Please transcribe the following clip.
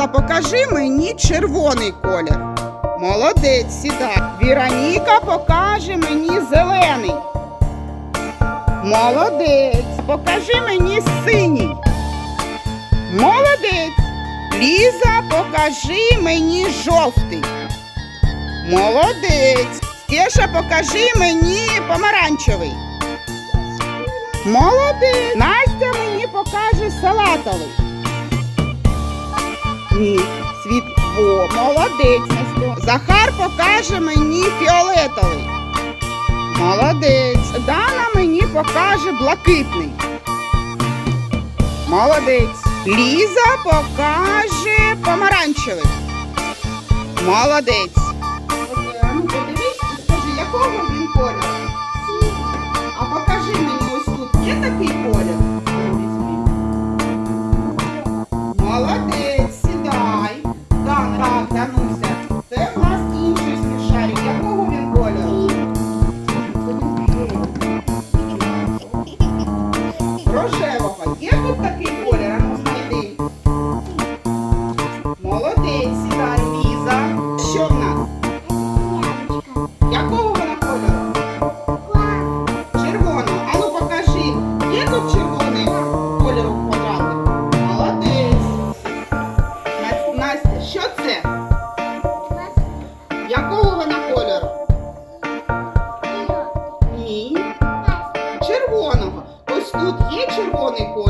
Микола, покажи мені червоний колір. Молодець сідай. Віроніка покаже мені зелений. Молодець. Покажи мені синій. Молодець. Ліза, покажи мені жовтий. Молодець. Стеша, покажи мені помаранчевий. Молодець. Настя мені покаже салатовий. Ні. Світ. О, молодець. Ну Захар покаже мені фіолетовий. Молодець. Дана мені покаже блакитний. Молодець. Ліза покаже помаранчевий. Молодець. Ну подивись і скажи, якого він кольору? А покажи мені ось тут. Є такий колір? Тут є червоний колір.